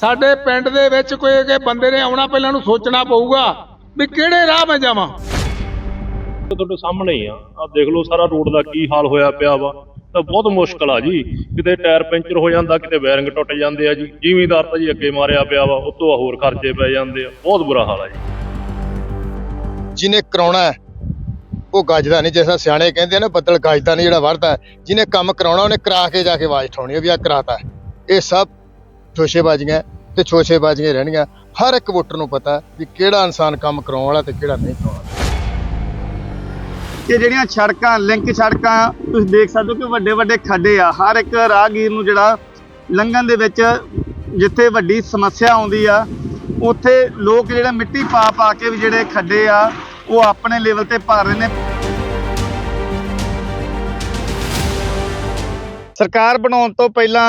ਸਾਡੇ ਪਿੰਡ ਦੇ ਵਿੱਚ ਕੋਈ ਕਿ ਬੰਦੇ ਨੇ ਆਉਣਾ ਪਹਿਲਾਂ ਨੂੰ ਸੋਚਣਾ ਪਊਗਾ ਵੀ ਕਿਹੜੇ ਰਾਹ ਮੈਂ ਜਾਵਾਂ। ਤੁਹਾਡੇ ਸਾਹਮਣੇ ਹੀ ਆ। ਆ ਦੇਖ ਲਓ ਸਾਰਾ ਰੋਡ ਦਾ ਕੀ ਹਾਲ ਹੋਇਆ ਪਿਆ ਵਾ। ਤਾਂ ਬਹੁਤ ਮੁਸ਼ਕਲ ਆ ਜੀ। ਕਿਤੇ ਟਾਇਰ ਪੈਂਚਰ ਹੋ ਜਾਂਦਾ ਕਿਤੇ ਬੈਰਿੰਗ ਟੁੱਟ ਜਾਂਦੇ ਆ ਜੀ। ਜ਼ਿਮੀਂਦਾਰ ਤਾਂ ਜੀ ਅੱਗੇ ਮਾਰਿਆ ਪਿਆ ਵਾ ਉਤੋਂ ਹੋਰ ਖਰਚੇ ਪੈ ਜਾਂਦੇ ਆ। ਬਹੁਤ ਬੁਰਾ ਹਾਲ ਆ ਜੀ। ਜਿਹਨੇ ਕਰਾਉਣਾ ਹੈ, ਉਹ ਗੱਜਦਾ ਨਹੀਂ। ਜਿਵੇਂ ਸਿਆਣੇ ਕਹਿੰਦੇ ਆ ਨਾ ਬੱਦਲ ਗੱਜਦਾ ਨਹੀਂ ਜਿਹੜਾ ਵਰਦਾ ਜਿਹਨੇ ਕੰਮ ਕਰਾਉਣਾ ਉਹਨੇ ਕਰਾ ਕੇ ਜਾ ਕੇ ਆਵਾਜ਼ ਉਠਾਉਣੀ ਆ ਵੀ ਆ ਕਰਾਤਾ। ਇਹ ਸਭ ਛੋਸ਼ੇਬਾਜ਼ੀਆਂ ਤੇ ਛੋਸ਼ੇਬਾਜ਼ੀਆਂ ਰਹਿਣਗੀਆਂ ਹਰ ਇੱਕ ਵੋਟਰ ਨੂੰ ਪਤਾ ਵੀ ਕਿਹੜਾ ਇਨਸਾਨ ਕੰਮ ਕਰਾਉਣ ਵਾਲਾ ਤੇ ਕਿਹੜਾ ਨਹੀਂ ਕਰਾਉਣ ਵਾਲਾ। ਕਿ ਜਿਹੜੀਆਂ ਸੜਕਾਂ, ਲਿੰਕ ਸੜਕਾਂ, ਤੁਸੀਂ ਦੇਖ ਸਕਦੇ ਹੋ ਕਿ ਵੱਡੇ ਵੱਡੇ ਖੱਡੇ ਆ। ਹਰ ਇੱਕ ਰਾਹਗੀਰ ਨੂੰ ਜਿਹੜਾ ਲੰਘਣ ਦੇ ਵਿੱਚ ਜਿੱਥੇ ਵੱਡੀ ਸਮੱਸਿਆ ਆਉਂਦੀ ਆ, ਉੱਥੇ ਲੋਕ ਜਿਹੜਾ ਮਿੱਟੀ ਪਾ ਪਾ ਕੇ ਵੀ ਜਿਹੜੇ ਖੱਡੇ ਆ, ਉਹ ਆਪਣੇ ਲੈਵਲ ਤੇ ਭਰ ਰਹੇ ਨੇ। ਸਰਕਾਰ ਬਣਾਉਣ ਤੋਂ ਪਹਿਲਾਂ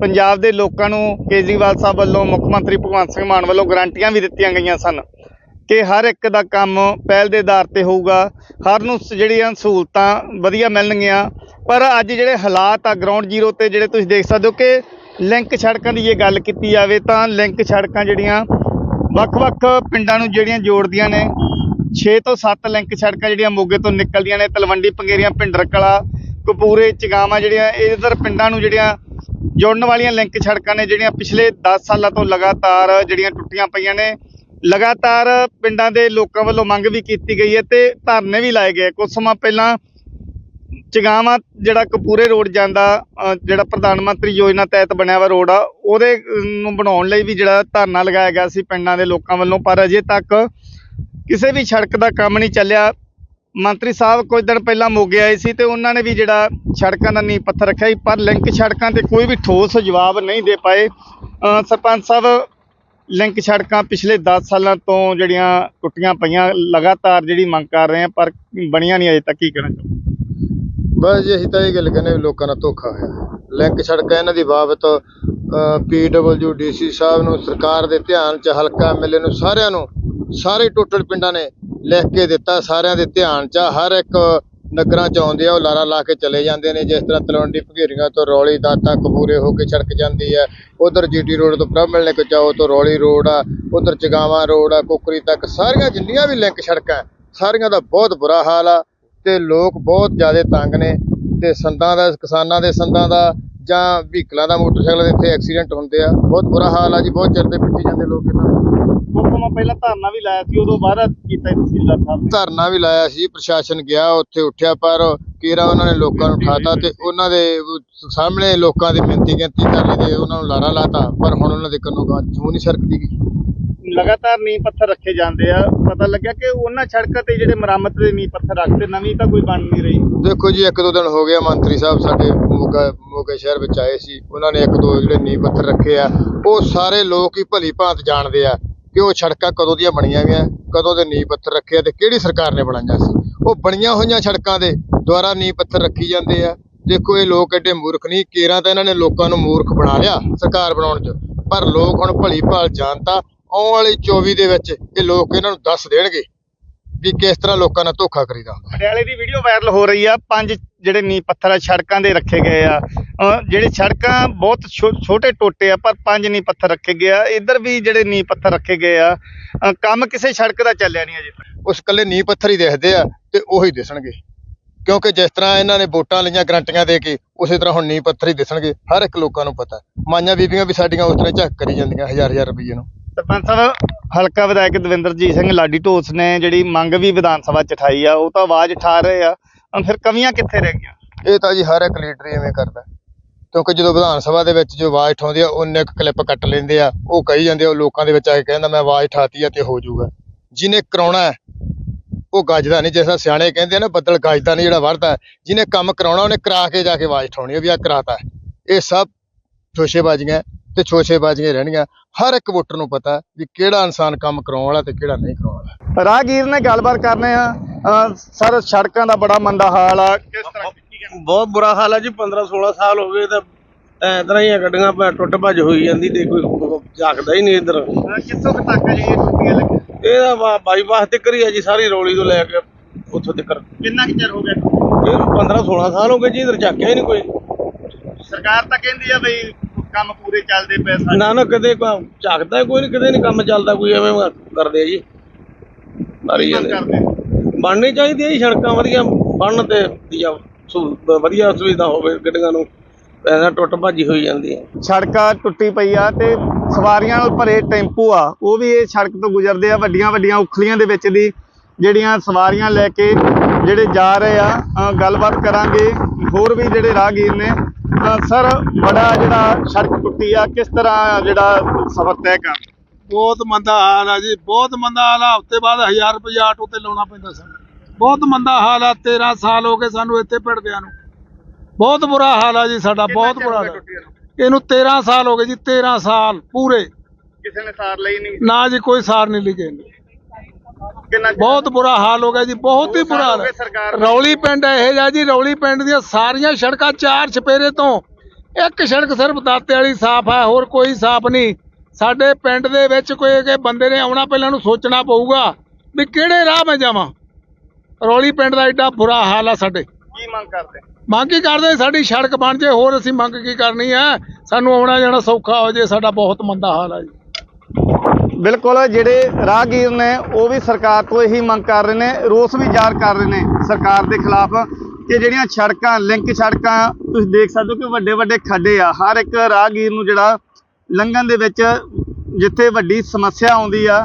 ਪੰਜਾਬ ਦੇ ਲੋਕਾਂ ਨੂੰ ਕੇਜਰੀਵਾਲ ਸਾਹਿਬ ਵੱਲੋਂ ਮੁੱਖ ਮੰਤਰੀ ਭਗਵੰਤ ਸਿੰਘ ਮਾਨ ਵੱਲੋਂ ਗਰੰਟੀਆਂ ਵੀ ਦਿੱਤੀਆਂ ਗਈਆਂ ਸਨ ਕਿ ਹਰ ਇੱਕ ਦਾ ਕੰਮ ਪਹਿਲ ਦੇ ਆਧਾਰ ਤੇ ਹੋਊਗਾ, ਹਰ ਨੂੰ ਜਿਹੜੀਆਂ ਸਹੂਲਤਾਂ ਵਧੀਆ ਮਿਲਣਗੀਆਂ, ਪਰ ਅੱਜ ਜਿਹੜੇ ਹਾਲਾਤ ਆ ਗਰਾਊਂਡ ਜ਼ੀਰੋ ਤੇ ਜਿਹੜੇ ਤੁਸੀਂ ਦੇਖ ਸਕਦੇ ਹੋ ਕਿ ਲਿੰਕ ਸੜਕਾਂ ਦੀ ਜੇ ਗੱਲ ਕੀਤੀ ਜਾਵੇ ਤਾਂ ਲਿੰਕ ਸੜਕਾਂ ਜਿਹੜੀਆਂ ਵੱਖ-ਵੱਖ ਪਿੰਡਾਂ ਨੂੰ ਜਿਹੜੀਆਂ ਜੋੜਦੀਆਂ ਨੇ 6 ਤੋਂ 7 ਲਿੰਕ ਸੜਕਾਂ ਜਿਹੜੀਆਂ ਮੋਗੇ ਤੋਂ ਨਿਕਲਦੀਆਂ ਨੇ, ਤਲਵੰਡੀ, ਪੰਗੇਰੀਆਂ ਭਿੰਡਰ ਕਲਾ ਕਪੂਰੇ, ਚਗਾਵਾਂ ਜਿਹੜੀਆਂ ਇਧਰ ਪਿੰਡਾਂ ਨੂੰ ਜਿਹੜੀਆਂ ਜੋੜਨ ਵਾਲੀਆਂ ਲਿੰਕ ਸੜਕਾਂ ਨੇ ਜਿਹੜੀਆਂ ਪਿਛਲੇ 10 ਸਾਲਾਂ ਤੋਂ ਲਗਾਤਾਰ ਜਿਹੜੀਆਂ ਟੁੱਟੀਆਂ ਪਈਆਂ ਨੇ, ਲਗਾਤਾਰ ਪਿੰਡਾਂ ਦੇ ਲੋਕਾਂ ਵੱਲੋਂ ਮੰਗ ਵੀ ਕੀਤੀ ਗਈ ਹੈ ਤੇ ਧਰਨੇ ਵੀ ਲਾਏ ਗਏ ਕੁਝ ਸਮਾਂ ਪਹਿਲਾਂ ਚਗਾਵਾਂ, ਜਿਹੜਾ ਕਪੂਰੇ ਰੋਡ ਜਾਂਦਾ ਜਿਹੜਾ ਪ੍ਰਧਾਨ ਮੰਤਰੀ ਯੋਜਨਾ ਤਹਿਤ ਬਣਿਆ ਵਾ ਰੋਡ ਆ, ਉਹਦੇ ਨੂੰ ਬਣਾਉਣ ਲਈ ਵੀ ਜਿਹੜਾ ਧਰਨਾ ਲਗਾਇਆ ਗਿਆ ਸੀ ਪਿੰਡਾਂ ਦੇ ਲੋਕਾਂ ਵੱਲੋਂ, ਪਰ ਅਜੇ ਤੱਕ ਕਿਸੇ ਵੀ ਸੜਕ ਦਾ ਕੰਮ ਨਹੀਂ ਚੱਲਿਆ। ਮੰਤਰੀ ਸਾਹਿਬ ਕੁਝ ਦਿਨ ਪਹਿਲਾਂ ਮੋਗੇ ਆਏ ਸੀ ਤੇ ਉਹਨਾਂ ਨੇ ਵੀ ਜਿਹੜਾ ਸੜਕਾਂ ਦਾ ਨੀਂਹ ਪੱਥਰ ਰੱਖਿਆ ਸੀ, ਪਰ ਲਿੰਕ ਸੜਕਾਂ ਤੇ ਕੋਈ ਵੀ ਠੋਸ ਜਵਾਬ ਨਹੀਂ ਦੇ ਪਾਏ। ਸਰਪੰਚ ਸਾਹਿਬ, ਲਿੰਕ ਸੜਕਾਂ ਪਿਛਲੇ 10 ਸਾਲਾਂ ਤੋਂ ਜਿਹੜੀਆਂ ਟੁੱਟੀਆਂ ਪਈਆਂ, ਲਗਾਤਾਰ ਜਿਹੜੀ ਮੰਗ ਕਰ ਰਹੇ ਆ, ਪਰ ਬਣੀਆਂ ਨਹੀਂ ਅਜੇ ਤੱਕ, ਕੀ ਕਰਾਂ ਚਾਹੋ ਬਸ ਜੀ, ਅਸੀਂ ਤਾਂ ਇਹ ਗੱਲ ਕਹਿੰਦੇ ਵੀ ਲੋਕਾਂ ਦਾ ਧੋਖਾ ਹੋਇਆ। ਲਿੰਕ ਸੜਕਾਂ ਇਹਨਾਂ ਦੀ ਬਾਬਤ ਪੀਡਬਲਯੂਡੀਸੀ ਸਾਹਿਬ ਨੂੰ ਸਰਕਾਰ ਦੇ ਧਿਆਨ 'ਚ, ਹਲਕਾ ਐਮਐਲਏ ਨੂੰ ਸਾਰਿਆਂ ਨੂੰ, ਸਾਰੇ ਟੋਟਲ ਪਿੰਡਾਂ ਨੇ ਲਿਖ ਕੇ ਦਿੱਤਾ, ਸਾਰਿਆਂ ਦੇ ਧਿਆਨ 'ਚ ਆ। ਹਰ ਇੱਕ ਨਗਰਾਂ 'ਚ ਆਉਂਦੇ ਆ, ਉਹ ਲਾਰਾ ਲਾ ਕੇ ਚਲੇ ਜਾਂਦੇ ਨੇ। ਜਿਸ ਤਰ੍ਹਾਂ ਤਲਵੰਡੀ ਭਗੇਰੀਆਂ ਤੋਂ ਰੌਲੀ ਦਾਤਾ ਕਪੂਰੇ ਹੋ ਕੇ ਸੜਕ ਜਾਂਦੀ ਹੈ ਉਧਰ ਜੀਟੀ ਰੋਡ ਤੋਂ ਬ੍ਰਹਮਣ ਲੈ ਕੇ ਜਾਓ ਤੋਂ ਰੌਲੀ ਰੋਡ ਆ। ਉਧਰ ਚਗਾਵਾਂ ਰੋਡ ਆ, ਕੁਕਰੀ ਤੱਕ। ਸਾਰੀਆਂ ਜਿੰਨੀਆਂ ਵੀ ਲਿੰਕ ਸੜਕਾਂ, ਸਾਰੀਆਂ ਦਾ ਬਹੁਤ ਬੁਰਾ ਹਾਲ ਆ। ਤੇ ਲੋਕ ਬਹੁਤ ਜ਼ਿਆਦਾ ਤੰਗ ਨੇ। ਤੇ ਸੰਦਾਂ ਦਾ, ਕਿਸਾਨਾਂ ਦੇ ਸੰਦਾਂ ਦਾ ਜਾਂ ਵਹੀਕਲਾਂ ਦਾ, ਮੋਟਰਸਾਈਕਲ ਦੇ ਇੱਥੇ ਐਕਸੀਡੈਂਟ ਹੁੰਦੇ ਆ। ਬਹੁਤ ਬੁਰਾ ਹਾਲ ਆ ਜੀ, ਬਹੁਤ ਚਿਰ ਦੇ ਪਿੱਟੀ ਜਾਂਦੇ ਲੋਕ ਇਹਨਾਂ ਪਹਿਲਾਂ ਧਰਨਾ ਵੀ ਲਾਇਆ ਸੀ ਉਦੋਂ ਬਾਅਦ ਕੀਤਾ ਸੀ ਤਹਿਸੀਲਦਾਰ ਸਾਹਿਬ ਨੇ। ਧਰਨਾ ਵੀ ਲਾਇਆ ਸੀ ਪ੍ਰਸ਼ਾਸਨ ਗਿਆ ਉੱਥੇ ਉੱਠਿਆ ਪਰ ਕੀਰਾ ਉਹਨਾਂ ਨੇ ਲੋਕਾਂ ਨੂੰ ਉਠਾਤਾ ਤੇ ਉਹਨਾਂ ਦੇ ਸਾਹਮਣੇ ਲੋਕਾਂ ਦੀ ਮਿੰਤੀ ਗਿਣਤੀ ਕਰ ਲਈ ਤੇ ਉਹਨਾਂ ਨੂੰ ਲਾਰਾ ਲਾਤਾ ਪਰ ਹੁਣ ਉਹਨਾਂ ਦੇ ਕੰਨੋਂ ਗਾਂ ਜੂ ਨਹੀਂ ਸਰਕਦੀ ਗੀ। ਲਗਾਤਾਰ ਨੀਂਹ ਪੱਥਰ ਰੱਖੇ ਜਾਂਦੇ ਆ ਪਤਾ ਲੱਗਿਆ ਕਿ ਉਹਨਾਂ ਸੜਕਾਂ ਤੇ ਜਿਹੜੇ ਮੁਰੰਮਤ ਦੇ ਨੀਂਹ ਪੱਥਰ ਰੱਖਦੇ ਨਵੀਂ ਤਾਂ ਕੋਈ ਬਣ ਨਹੀਂ ਰਹੀ। ਦੇਖੋ ਜੀ ਇੱਕ ਦੋ ਦਿਨ ਹੋ ਗਿਆ ਮੰਤਰੀ ਸਾਹਿਬ ਸਾਡੇ ਮੋਗਾ ਮੋਗੇ ਸ਼ਹਿਰ ਵਿੱਚ ਆਏ ਸੀ ਉਹਨਾਂ ਨੇ ਇੱਕ ਦੋ ਜਿਹੜੇ ਨੀਂਹ ਪੱਥਰ ਰੱਖੇ ਆ ਉਹ ਸਾਰੇ ਲੋਕ ਹੀ ਭਲੀ ਭਾਂਤ ਜਾਣਦੇ ਆ। ਕਿ ਉਹ ਸੜਕਾਂ ਕਦੋਂ ਦੀਆਂ ਬਣੀਆਂ ਗਈਆਂ ਕਦੋਂ ਦੇ ਨੀਂਹ ਪੱਥਰ ਰੱਖੇ ਆ ਤੇ ਕਿਹੜੀ ਸਰਕਾਰ ਨੇ ਬਣਾਈਆਂ ਸੀ? ਉਹ ਬਣੀਆਂ ਹੋਈਆਂ ਸੜਕਾਂ ਦੇ ਦੁਆਰਾ ਨੀਂਹ ਪੱਥਰ ਰੱਖੀ ਜਾਂਦੇ ਆ। ਦੇਖੋ ਇਹ ਲੋਕ ਐਡੇ ਮੂਰਖ ਨਹੀਂ, ਕੇਰਾਂ ਤਾਂ ਇਹਨਾਂ ਨੇ ਲੋਕਾਂ ਨੂੰ ਮੂਰਖ ਬਣਾ ਲਿਆ ਸਰਕਾਰ ਬਣਾਉਣ 'ਚ। ਪਰ ਲੋਕ ਹੁਣ ਭਲੀ ਭਾਲ ਜਾਣਤਾ ਆਉਣ ਵਾਲੀ 24 ਦੇ ਵਿੱਚ ਇਹ ਲੋਕ ਇਹਨਾਂ ਨੂੰ ਦੱਸ ਦੇਣਗੇ ਵੀ ਕਿਸ ਤਰ੍ਹਾਂ ਲੋਕਾਂ ਨਾਲ ਧੋਖਾ ਕਰੀਦਾ ਹੁੰਦਾ। ਪਟਿਆਲੇ ਦੀ ਵੀਡੀਓ ਵਾਇਰਲ ਹੋ ਰਹੀ ਆ। ਪੰਜ ਜਿਹੜੇ ਨੀਂਹ ਪੱਥਰ ਆ, ਸੜਕਾਂ ਦੇ ਰੱਖੇ ਗਏ ਆ। ਜਿਹੜੇ ਸੜਕਾਂ ਬਹੁਤ ਛੋਟੇ ਟੋਟੇ ਆ ਪਰ ਪੰਜ ਨੀਂਹ ਪੱਥਰ ਰੱਖੇ ਗਏ ਆ। ਇੱਧਰ ਵੀ ਜਿਹੜੇ ਨੀਂਹ ਪੱਥਰ ਰੱਖੇ ਗਏ ਆ ਕੰਮ ਕਿਸੇ ਸੜਕ ਦਾ ਚੱਲਿਆ ਨਹੀਂ ਅਜੇ ਉਸ ਕੱਲੇ ਨੀਂਹ ਪੱਥਰ ਹੀ ਦਿਖਦੇ ਆ ਤੇ ਉਹੀ ਦਿਸਣਗੇ। ਕਿਉਂਕਿ ਜਿਸ ਤਰ੍ਹਾਂ ਇਹਨਾਂ ਨੇ ਵੋਟਾਂ ਲਈਆਂ ਗਰੰਟੀਆਂ ਦੇ ਕੇ ਉਸੇ ਤਰ੍ਹਾਂ ਹੁਣ ਨੀਂਹ ਪੱਥਰ ਹੀ ਦਿਸਣਗੇ ਹਰ ਇੱਕ ਲੋਕਾਂ ਨੂੰ ਪਤਾ। ਮਾਈਆਂ ਬੀਬੀਆਂ ਵੀ ਸਾਡੀਆਂ ਉਸ ਤਰ੍ਹਾਂ ਝੱਕ ਕਰੀ ਜਾਂਦੀਆਂ ਹਜ਼ਾਰ ਹਜ਼ਾਰ ਰੁਪਈਏ ਨੂੰ। ਸਰਪੰਚ ਸਾਹਿਬ ਹਲਕਾ ਵਿਧਾਇਕ ਦਵਿੰਦਰਜੀਤ ਸਿੰਘ ਲਾਡੀ ਢੋਸ ਨੇ ਜਿਹੜੀ ਮੰਗ ਵੀ ਵਿਧਾਨ ਸਭਾ ਚ ਉਠਾਈ ਆ ਉਹ ਤਾਂ ਆਵਾਜ਼ ਉਠਾ ਰਹੇ ਆ। ਫਿਰ ਕਮੀਆਂ ਕਿੱਥੇ ਰਹਿ ਗਈਆਂ? ਇਹ ਤਾਂ ਜੀ ਹਰ ਇੱਕ ਲੀਡਰ ਐਵੇਂ ਕਰਦਾ। ਕਿਉਂਕਿ ਜਦੋਂ ਵਿਧਾਨ ਸਭਾ ਦੇ ਵਿੱਚ ਜੋ ਆਵਾਜ਼ ਉਠਾਉਂਦੇ ਆ ਉਹਨੇ ਇੱਕ ਕਲਿੱਪ ਕੱਟ ਲੈਂਦੇ ਆ ਉਹ ਕਹੀ ਜਾਂਦੇ ਆ ਉਹ ਲੋਕਾਂ ਦੇ ਵਿੱਚ ਆ ਕੇ ਕਹਿੰਦਾ ਮੈਂ ਆਵਾਜ਼ ਉਠਾਤੀ ਆ ਤੇ ਹੋ ਜਾਊਗਾ। ਜਿਹਨੇ ਕਰਾਉਣਾ ਹੈ, ਉਹ ਗੱਜਦਾ ਨਹੀਂ। ਜਿਸ ਤਰ੍ਹਾਂ ਸਿਆਣੇ ਕਹਿੰਦੇ ਆ ਨਾ ਬੱਦਲ ਗੱਜਦਾ ਨਹੀਂ ਜਿਹੜਾ ਵਰਦਾ ਜਿਹਨੇ ਕੰਮ ਕਰਾਉਣਾ ਉਹਨੇ ਕਰਾ ਕੇ ਜਾ ਕੇ ਆਵਾਜ਼ ਉਠਾਉਣੀ ਆ ਵੀ ਆ ਕਰਾਤਾ। ਇਹ ਸਭ ਛੋਸ਼ੇਬਾਜ਼ੀਆਂ ਤੇ ਛੋਸ਼ੇਬਾਜ਼ੀਆਂ ਰਹਿਣਗੀਆਂ। ਹਰ ਇੱਕ ਵੋਟਰ ਨੂੰ ਪਤਾ ਵੀ ਕਿਹੜਾ ਇਨਸਾਨ ਕੰਮ ਕਰਾਉਣ ਵਾਲਾ ਤੇ ਕਿਹੜਾ ਨਹੀਂ ਕਰਾਉਣ ਵਾਲਾ। ਰਾਹਗੀਰ ਨੇ ਗੱਲਬਾਤ ਕਰਨੇ ਆ। ਸਰ ਸੜਕਾਂ ਦਾ ਬੜਾ ਮੰਦਾ ਹਾਲ ਆ। ਕਿਸ ਤਰ੍ਹਾਂ? ਬਹੁਤ ਬੁਰਾ ਹਾਲ ਹੈ ਜੀ 15 16 ਸਾਲ ਹੋ ਗਏ ਤਾਂ ਐ ਤਰ੍ਹਾਂ ਹੀ ਆ ਗੱਡੀਆਂ ਭੈ ਟੁੱਟ ਭੱਜ ਹੋਈ ਜਾਂਦੀ ਤੇ ਕੋਈ ਝਾਕਦਾ ਹੀ ਨਹੀਂ ਇੱਧਰ। ਕਿੱਥੋਂ ਤੱਕ ਆ ਜਿਹੜੀਆਂ ਟੁੱਟੀਆਂ ਲੱਗੀਆਂ? ਇਹਦਾ ਬਾਈਪਾਸ ਤੇ ਕਰੀ ਆ ਜੀ ਸਾਰੀ ਰੌਲੀ ਤੋਂ ਲੈ ਕੇ ਉੱਥੋਂ ਤੱਕ। ਕਿੰਨਾ ਚਿਰ ਹੋ ਗਿਆ? ਇਹ 15 16 ਸਾਲ ਹੋ ਗਏ ਜੀ ਇੱਧਰ ਝਾਕਿਆ ਹੀ ਨਹੀਂ ਕੋਈ। ਸਰਕਾਰ ਤਾਂ ਕਹਿੰਦੀ ਆ ਬਈ ਕੰਮ ਪੂਰੇ ਚੱਲਦੇ ਪਏ ਨਾ ਨਾ ਕਦੇ ਝਾਕਦਾ ਕੋਈ ਨਹੀਂ ਕਦੇ ਨਹੀਂ ਕੰਮ ਚੱਲਦਾ ਕੋਈ ਐਵੇਂ ਕਰਦੇ ਆ ਜੀ। ਮਾਰੀ ਜਾਂਦੇ ਬਣਨੀ ਚਾਹੀਦੀ ਹੈ ਜੀ ਸੜਕਾਂ ਵਧੀਆ ਬਣਨ ਤੇ ਸਹੂਲਤ ਵਧੀਆ ਸੁਵਿਧਾ ਹੋਵੇ ਗੱਡੀਆਂ ਨੂੰ ਪੈਸਾ ਟੁੱਟ ਭੱਜੀ ਹੋਈ ਜਾਂਦੀ ਹੈ। ਸੜਕਾਂ ਟੁੱਟੀ ਪਈ ਆ ਤੇ ਸਵਾਰੀਆਂ ਨਾਲ ਭਰੇ ਟੈਂਪੂ ਆ ਉਹ ਵੀ ਇਹ ਸੜਕ ਤੋਂ ਗੁਜ਼ਰਦੇ ਆ ਵੱਡੀਆਂ ਵੱਡੀਆਂ ਉਖਲੀਆਂ ਦੇ ਵਿੱਚ ਦੀ ਜਿਹੜੀਆਂ ਸਵਾਰੀਆਂ ਲੈ ਕੇ ਜਿਹੜੇ ਜਾ ਰਹੇ ਆ ਗੱਲਬਾਤ ਕਰਾਂਗੇ। ਹੋਰ ਵੀ ਜਿਹੜੇ ਰਾਹਗੀਰ ਨੇ ਸਰ ਬੜਾ ਜਿਹੜਾ ਸੜਕ ਟੁੱਟੀ ਆ ਕਿਸ ਤਰ੍ਹਾਂ ਜਿਹੜਾ ਸਫ਼ਰ ਤੈਅ ਕਰ ਬਹੁਤ ਮੰਦਾ ਹਾਲ ਆ ਜੀ ਬਹੁਤ ਮੰਦਾ ਹਾਲ ਆ ਹਫ਼ਤੇ ਬਾਅਦ 1000 ਰੁਪਏ ਆਟੋ ਤੇ ਲਾਉਣਾ ਪੈਂਦਾ ਸਾਨੂੰ ਬਹੁਤ ਮੰਦਾ ਹਾਲ ਆ 13 ਸਾਲ ਹੋ ਗਏ ਸਾਨੂੰ ਇੱਥੇ ਪਿੜਦਿਆਂ ਨੂੰ। ਬਹੁਤ ਬੁਰਾ ਹਾਲ ਆ ਜੀ ਸਾਡਾ ਬਹੁਤ ਬੁਰਾ ਹਾਲ। ਆ। ਇਹਨੂੰ 13 ਸਾਲ ਹੋ ਗਏ ਜੀ 13 ਸਾਲ ਪੂਰੇ। ਕਿਸੇ ਨੇ ਸਾਰ ਲਈ ਨਹੀਂ। ਨਾ ਜੀ ਕੋਈ ਸਾਰ ਨਹੀਂ ਲਿਖੇ ਕਿੰਨਾ ਬਹੁਤ ਬੁਰਾ ਹਾਲ ਹੋ ਗਿਆ ਜੀ ਬਹੁਤ ਹੀ ਦੋ ਸਾਲ ਬੁਰਾ ਹਾਲ। ਹੋ ਗਏ ਹੈ ਸਰਕਾਰ ਨੂੰ। ਰੌਲੀ ਪਿੰਡ ਇਹ ਜਾ ਜੀ ਰੌਲੀ ਪਿੰਡ ਦੀਆਂ ਸਾਰੀਆਂ ਸੜਕਾਂ ਚਾਰ ਛਪੇਰੇ ਤੋਂ ਇੱਕ ਸੜਕ ਸਿਰਫ ਦਾਤੇ ਵਾਲੀ ਸਾਫ਼ ਹੈ ਹੋਰ ਕੋਈ ਸਾਫ਼ ਨਹੀਂ। ਸਾਡੇ ਪਿੰਡ ਦੇ ਵਿੱਚ ਕੋਈ ਕਿ ਬੰਦੇ ਨੇ ਆਉਣਾ ਪਹਿਲਾਂ ਨੂੰ ਸੋਚਣਾ ਪਊਗਾ ਵੀ ਕਿਹੜੇ ਰਾਹ ਮੈਂ ਜਾਵਾਂ। ਰੌਲੀ ਪਿੰਡ ਦਾ ਐਡਾ ਬੁਰਾ ਹਾਲ ਆ ਸਾਡੇ। ਕੀ ਮੰਗ ਕਰਦੇ? ਮੰਗ ਕੀ ਕਰਦੇ? ਸਾਡੀ ਸੜਕ ਬਣ ਜੇ ਹੋਰ ਅਸੀਂ ਮੰਗ ਕੀ ਕਰਨੀ ਹੈ ਸਾਨੂੰ ਆਉਣਾ ਜਾਣਾ ਸੌਖਾ ਹੋ ਜੇ ਸਾਡਾ ਬਹੁਤ ਮੰਦਾ ਹਾਲ ਆ ਜੀ। ਬਿਲਕੁਲ ਜਿਹੜੇ ਰਾਹਗੀਰ ਨੇ ਉਹ ਵੀ ਸਰਕਾਰ ਤੋਂ ਇਹੀ ਮੰਗ ਕਰ ਰਹੇ ਨੇ ਰੋਸ ਵੀ ਜ਼ਾਹਰ ਕਰ ਰਹੇ ਨੇ ਸਰਕਾਰ ਦੇ ਖਿਲਾਫ ਕਿ ਜਿਹੜੀਆਂ ਸੜਕਾਂ ਲਿੰਕ ਸੜਕਾਂ ਤੁਸੀਂ ਦੇਖ ਸਕਦੇ ਹੋ ਕਿ ਵੱਡੇ ਵੱਡੇ ਖੱਡੇ ਆ। ਹਰ ਇੱਕ ਰਾਹਗੀਰ ਨੂੰ ਜਿਹੜਾ ਲੰਘਣ ਦੇ ਵਿੱਚ ਜਿੱਥੇ ਵੱਡੀ ਸਮੱਸਿਆ ਆਉਂਦੀ ਆ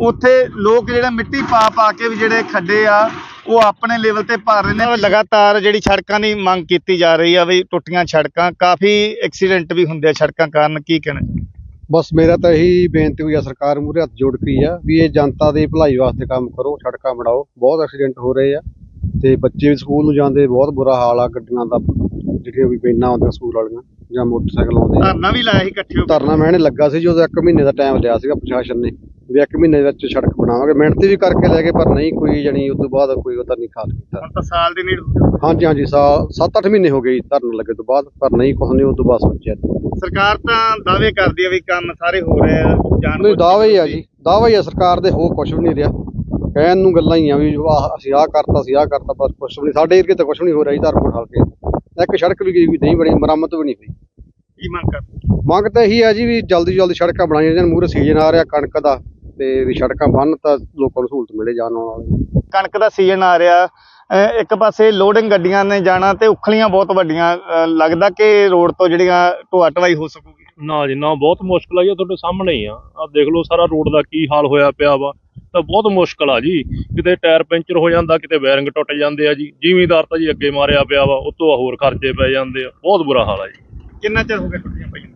ਉੱਥੇ ਲੋਕ ਜਿਹੜੇ ਮਿੱਟੀ ਪਾ ਪਾ ਕੇ ਵੀ ਜਿਹੜੇ ਖੱਡੇ ਆ ਉਹ ਆਪਣੇ ਲੈਵਲ ਤੇ ਭਰ ਰਹੇ ਨੇ। ਲਗਾਤਾਰ ਜਿਹੜੀ ਸੜਕਾਂ ਦੀ ਮੰਗ ਕੀਤੀ ਜਾ ਰਹੀ ਆ ਵੀ ਟੁੱਟੀਆਂ ਸੜਕਾਂ ਕਾਫੀ ਐਕਸੀਡੈਂਟ ਵੀ ਹੁੰਦੇ ਆ ਸੜਕਾਂ ਕਾਰਨ ਕੀ ਕਹਿਣਾ ਬਸ ਮੇਰਾ ਤਾਂ ਇਹੀ ਬੇਨਤੀ ਹੋਈ ਆ ਸਰਕਾਰ ਮੂਹਰੇ ਹੱਥ ਜੋੜ ਕੇ ਆ ਵੀ ਇਹ ਜਨਤਾ ਦੀ ਭਲਾਈ ਵਾਸਤੇ ਕੰਮ ਕਰੋ ਸੜਕਾਂ ਬਣਾਓ ਬਹੁਤ ਐਕਸੀਡੈਂਟ ਹੋ ਰਹੇ ਆ ਤੇ ਬੱਚੇ ਵੀ ਸਕੂਲ ਨੂੰ ਜਾਂਦੇ ਬਹੁਤ ਬੁਰਾ ਹਾਲ ਆ ਗੱਡੀਆਂ ਦਾ ਜਿਹੜੀਆਂ ਵੀ ਬੈਨਾਂ ਆਉਂਦੀਆਂ ਸਕੂਲ ਵਾਲੀਆਂ ਜਾਂ ਮੋਟਰਸਾਈਕਲ ਆਉਂਦੇ ਆ। ਧਰਨਾ ਵੀ ਲਾਇਆ ਸੀ ਇਕੱਠੇ ਹੋ ਕੇ। ਧਰਨਾ ਮੈਨੇ ਲੱਗਾ ਸੀ ਜਦੋਂ 1 ਮਹੀਨੇ ਦਾ ਟਾਈਮ ਲਿਆ ਸੀਗਾ ਪ੍ਰਸ਼ਾਸਨ ਨੇ। ਵੀ 1 ਮਹੀਨੇ ਦੇ ਵਿੱਚ ਸੜਕ ਬਣਾਵਾਂਗੇ। ਮਿਹਨਤ ਵੀ ਕਰਕੇ ਲੈ ਗਏ ਪਰ ਨਹੀਂ ਕੋਈ ਜਣੀ ਉਸ ਤੋਂ ਬਾਅਦ ਕੋਈ ਉਹਦਾ ਨਹੀਂ ਖਾਸ ਕੀਤਾ। ਹੁਣ ਤਾਂ ਸਾਲ ਦੇ ਗਏ। ਹਾਂਜੀ ਹਾਂਜੀ ਸਾਲ 7-8 ਮਹੀਨੇ ਹੋ ਗਏ ਜੀ ਧਰਨਾ ਲੱਗੇ ਤੋਂ ਬਾਅਦ ਪਰ ਨਹੀਂ ਕੁਛ ਨਹੀਂ ਉਸ ਤੋਂ ਬਾਅਦ ਸੋਚਿਆ ਸਰਕਾਰ ਤਾਂ ਦਾਅਵੇ ਕਰਦੀ ਹੈ ਵੀ ਕੰਮ ਸਾਰੇ ਹੋ ਰਹੇ ਆ ਜਾਣ ਨਹੀਂ ਦਾਅਵੇ ਹੀ ਆ ਜੀ। ਦਾਅਵਾ ਹੀ ਆ ਸਰਕਾਰ ਦੇ ਹੋ ਕੁਛ ਵੀ ਨਹੀਂ ਰਿਹਾ। ਕਹਿਣ ਨੂੰ ਗੱਲਾਂ ਹੀ ਆ ਵੀ ਆਹ ਅਸੀਂ ਆਹ ਕਰਤਾ ਅਸੀਂ ਆਹ ਕਰਤਾ ਪਰ ਕੁਛ ਵੀ ਨਹੀਂ। ਸਾਡੇ ਏਰੀਏ ਤੇ ਕੁਛ ਵੀ ਨਹੀਂ ਹੋ ਰਿਹਾ ਜੀ ਧਰਮਕੋਟ ਹਲਕੇ ਇੱਕ ਸੜਕ ਵੀ ਗਈ ਵੀ ਨਹੀਂ ਬਣੀ ਮੁਰੰਮਤ ਵੀ ਨਹੀਂ ਹੋਈ। ਕੀ ਮੰਗ ਕਰਦੇ? ਮੰਗ ਤਾਂ ਇਹੀ ਆ ਜੀ ਵੀ ਜਲਦੀ ਜਲਦੀ ਸੜਕਾਂ ਬਣਾਈਆਂ ਜਾਣ ਮੂਹਰੇ ਸੀਜ਼ਨ ਆ ਰਿਹਾ ਕਣਕ ਦਾ। ਤੇ ਵੀ ਸੜਕਾਂ ਬਣਨ ਤਾਂ ਲੋਕਾਂ ਨੂੰ ਸਹੂਲਤ ਮਿਲੇ ਜਾਣ ਆਉਣ ਵਾਲੇ। ਕਣਕ ਦਾ ਸੀਜ਼ਨ ਆ ਰਿਹਾ। ਇੱਕ ਪਾਸੇ ਲੋਡਿੰਗ ਗੱਡੀਆਂ ਨੇ ਜਾਣਾ ਤੇ ਉਖਲੀਆਂ ਬਹੁਤ ਵੱਡੀਆਂ। ਲੱਗਦਾ ਕਿ ਰੋਡ ਤੋਂ ਜਿਹੜੀਆਂ ਢੋਆ ਢਵਾਈ ਹੋ ਸਕੂਗੀ। ਨਾ ਜੀ ਨਾ ਬਹੁਤ ਮੁਸ਼ਕਲ ਆ ਜੀ ਤੁਹਾਡੇ ਸਾਹਮਣੇ ਹੀ ਆ। ਆ ਦੇਖ ਲਓ ਸਾਰਾ ਰੋਡ ਦਾ ਕੀ ਹਾਲ ਹੋਇਆ ਪਿਆ ਵਾ। ਤਾਂ ਬਹੁਤ ਮੁਸ਼ਕਲ ਆ ਜੀ। ਕਿਤੇ ਟਾਇਰ ਪੈਂਚਰ ਹੋ ਜਾਂਦਾ ਕਿਤੇ ਬੈਰਿੰਗ ਟੁੱਟ ਜਾਂਦੇ ਆ ਜੀ। ਜ਼ਿਮੀਂਦਾਰ ਤਾਂ ਜੀ ਅੱਗੇ ਮਾਰਿਆ ਪਿਆ ਵਾ ਉਤੋਂ ਹੋਰ ਖਰਚੇ ਪੈ ਜਾਂਦੇ ਆ। ਬਹੁਤ ਬੁਰਾ ਹਾਲ ਆ ਜੀ। ਕਿੰਨਾ ਚਿਰ ਹੋ ਗਿਆ ਟੁੱਟੀਆਂ ਪਈਆਂ?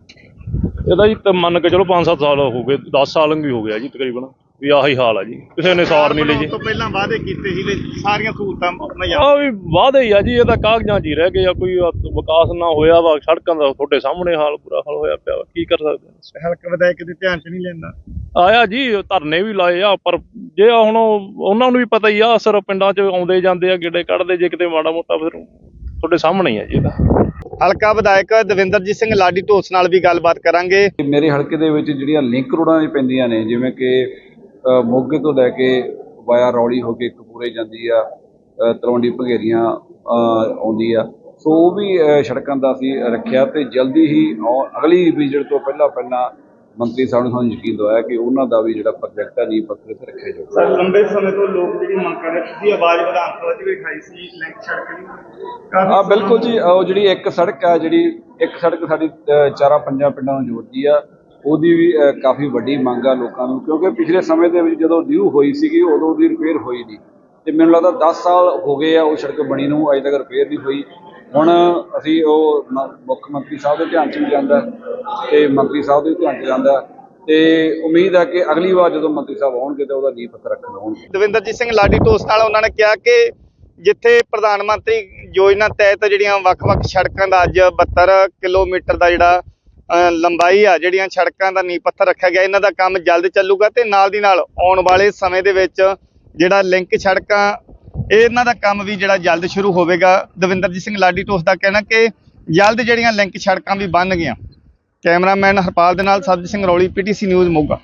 ਇਹਦਾ ਜੀ ਤਾਂ ਮੰਨ ਕੇ ਚਲੋ 5-7 ਸਾਲ ਹੋ ਗਏ 10 ਸਾਲ ਵੀ ਹੋ ਗਿਆ ਜੀ ਤਕਰੀਬਨ ਵੀ ਆਹੀ ਹਾਲ ਆ ਜੀ। ਕਿਸੇ ਨੇ ਸਾਰ ਨਹੀਂ ਲਈ ਜੀ। ਤੋਂ ਪਹਿਲਾਂ ਵਾਅਦੇ ਕੀਤੇ ਸੀ ਵੀ ਸਾਰੀਆਂ ਸਹੂਲਤਾਂ ਆ ਵੀ ਵਾਅਦੇ ਹੀ ਆ ਜੀ ਇਹ ਤਾਂ ਕਾਗਜ਼ਾਂ 'ਚ ਹੀ ਰਹਿ ਗਏ ਆ ਕੋਈ ਵਿਕਾਸ ਨਾ ਹੋਇਆ ਵਾ ਸੜਕਾਂ ਦਾ ਤੁਹਾਡੇ ਸਾਹਮਣੇ ਹਾਲ ਬੁਰਾ ਹਾਲ ਹੋਇਆ ਪਿਆ ਵਾ ਕੀ ਕਰ ਸਕਦੇ ਹਾਂ ਹਲਕਾ ਵਿਧਾਇਕ ਦੇ ਧਿਆਨ ਚ ਨਹੀਂ ਲੈਂਦਾ। ਆਇਆ ਜੀ ਧਰਨੇ ਵੀ ਲਾਏ ਆ ਪਰ ਜੇ ਹੁਣ ਉਹ- ਉਹਨਾਂ ਨੂੰ ਵੀ ਪਤਾ ਹੀ ਆ ਅਸਰ ਪਿੰਡਾਂ 'ਚ ਆਉਂਦੇ ਜਾਂਦੇ ਆ ਗੇੜੇ ਕੱਢਦੇ ਜੇ ਕਿਤੇ ਮਾੜਾ ਮੋਟਾ ਫਿਰ ਤੁਹਾਡੇ ਸਾਹਮਣੇ ਹੀ ਆ ਜੀ ਇਹ ਤਾਂ। ਹਲਕਾ ਵਿਧਾਇਕ ਦਵਿੰਦਰਜੀਤ ਸਿੰਘ ਲਾਡੀ ਢੋਸ ਨਾਲ ਵੀ ਗੱਲਬਾਤ ਕਰਾਂਗੇ। ਮੇਰੇ ਹਲਕੇ ਦੇ ਵਿੱਚ ਜਿਹੜੀਆਂ ਲਿੰਕ ਰੋਡਾਂ ਵੀ ਪੈਂਦੀਆਂ ਨੇ ਜਿਵੇਂ ਕਿ ਮੋਗੇ ਤੋਂ ਲੈ ਕੇ ਵਾਇਆ ਰੌਲੀ ਹੋ ਕੇ ਕਪੂਰੇ ਜਾਂਦੀ ਆ ਅ, ਤਲਵੰਡੀ ਭਗੇਰੀਆਂ ਆਉਂਦੀ ਆ। ਸੋ ਉਹ ਵੀ ਸੜਕਾਂ ਦਾ ਅਸੀਂ ਰੱਖਿਆ ਤੇ ਜਲਦੀ ਹੀ ਅਗਲੀ ਵਿਜ਼ਿਟ ਤੋਂ ਪਹਿਲਾਂ ਪਹਿਲਾਂ ਮੰਤਰੀ ਸਾਹਿਬ ਨੇ ਸਾਨੂੰ ਯਕੀਨ ਦਵਾਇਆ ਕਿ ਉਹਨਾਂ ਦਾ ਵੀ ਜਿਹੜਾ ਪ੍ਰੋਜੈਕਟ ਹੈ ਨੀ ਪੱਤਰ ਤੇ ਰੱਖਿਆ ਜਾਊਗਾ। ਸਰ ਲੰਬੇ ਸਮੇਂ ਤੋਂ ਲੋਕ ਜਿਹੜੀ ਮੰਗ ਕਰ ਰਹੇ ਸੀ ਆਵਾਜ਼ ਵਿਧਾਨ ਸਭਾ 'ਚ ਵੀ ਉਠਾਈ ਸੀ ਲਿੰਕ ਸੜਕ ਦੀ ਕਾਫੀ ਹਾਂ ਬਿਲਕੁਲ ਜੀ ਉਹ ਜਿਹੜੀ ਇੱਕ ਸੜਕ ਆ ਜਿਹੜੀ ਇੱਕ ਸੜਕ ਸਾਡੀ ਅ, ਚਾਰਾਂ ਪੰਜਾਂ ਪਿੰਡਾਂ ਨੂੰ ਜੋੜਦੀ ਆ ਉਹਦੀ ਵੀ ਅ, ਕਾਫੀ ਵੱਡੀ ਮੰਗ ਆ ਲੋਕਾਂ ਨੂੰ ਕਿਉਂਕਿ ਪਿਛਲੇ ਸਮੇਂ ਦੇ ਵਿੱਚ ਜਦੋਂ ਡਿਊ ਹੋਈ ਸੀਗੀ ਉਦੋਂ ਦੀ ਰਿਪੇਅਰ ਹੋਈ ਨਹੀਂ। ਤੇ ਮੈਨੂੰ ਲੱਗਦਾ 10 ਸਾਲ ਹੋ ਗਏ ਆ ਉਹ ਸੜਕ ਬਣੀ ਨੂੰ ਅਜੇ ਤੱਕ ਰਿਪੇਅਰ ਨਹੀਂ ਹੋਈ। ਹੁਣ ਅਸੀਂ ਉਹ ਮ- ਮੁੱਖ ਮੰਤਰੀ ਸਾਹਿਬ ਦੇ ਧਿਆਨ 'ਚ ਵੀ ਜਾਂਦਾ ਤੇ ਮੰਤਰੀ ਸਾਹਿਬ ਦੇ ਵੀ ਧਿਆਨ 'ਚ ਜਾਂਦਾ ਤੇ ਉਮੀਦ ਹੈ ਕਿ ਅਗਲੀ ਵਾਰ ਜਦੋਂ ਮੰਤਰੀ ਸਾਹਿਬ ਆਉਣਗੇ ਤਾਂ ਉਹਦਾ ਨੀਂਹ ਪੱਥਰ ਰੱਖਣ ਆਉਣਗੇ। ਦਵਿੰਦਰਜੀਤ ਸਿੰਘ ਲਾਡੀ ਢੋਸ ਨਾਲ ਉਹਨਾਂ ਨੇ ਕਿਹਾ ਕਿ ਜਿੱਥੇ ਪ੍ਰਧਾਨ ਮੰਤਰੀ ਯੋਜਨਾ ਤਹਿਤ ਜਿਹੜੀਆਂ ਵੱਖ-ਵੱਖ ਸੜਕਾਂ ਦਾ ਅੱਜ 72 ਕਿਲੋਮੀਟਰ ਦਾ ਜਿਹੜਾ ਅਹ, ਲੰਬਾਈ ਆ ਜਿਹੜੀਆਂ ਸੜਕਾਂ ਦਾ ਨੀਂਹ ਪੱਥਰ ਰੱਖਿਆ ਗਿਆ ਇਹਨਾਂ ਦਾ ਕੰਮ ਜਲਦ ਚੱਲੂਗਾ ਤੇ ਨਾਲ ਦੀ ਨਾਲ ਆਉਣ ਵਾਲੇ ਸਮੇਂ ਦੇ ਵਿੱਚ ਜਿਹੜਾ ਲਿੰਕ ਸੜਕਾਂ ਇਹਨਾਂ ਦਾ ਕੰਮ ਵੀ ਜਿਹੜਾ ਜਲਦ ਸ਼ੁਰੂ ਹੋਵੇਗਾ। ਦਵਿੰਦਰਜੀਤ ਸਿੰਘ ਲਾਡੀ ਟੋਸ ਦਾ ਕਹਿਣਾ ਕਿ ਜਲਦ ਜਿਹੜੀਆਂ ਲਿੰਕ ਸੜਕਾਂ ਵੀ ਬਣ ਗਈਆਂ। ਕੈਮਰਾਮੈਨ ਹਰਪਾਲ ਦੇ ਨਾਲ ਸਬਜ ਸਿੰਘ ਰੌਲੀ, ਪੀਟੀਸੀ ਨਿਊਜ਼ ਮੋਗਾ।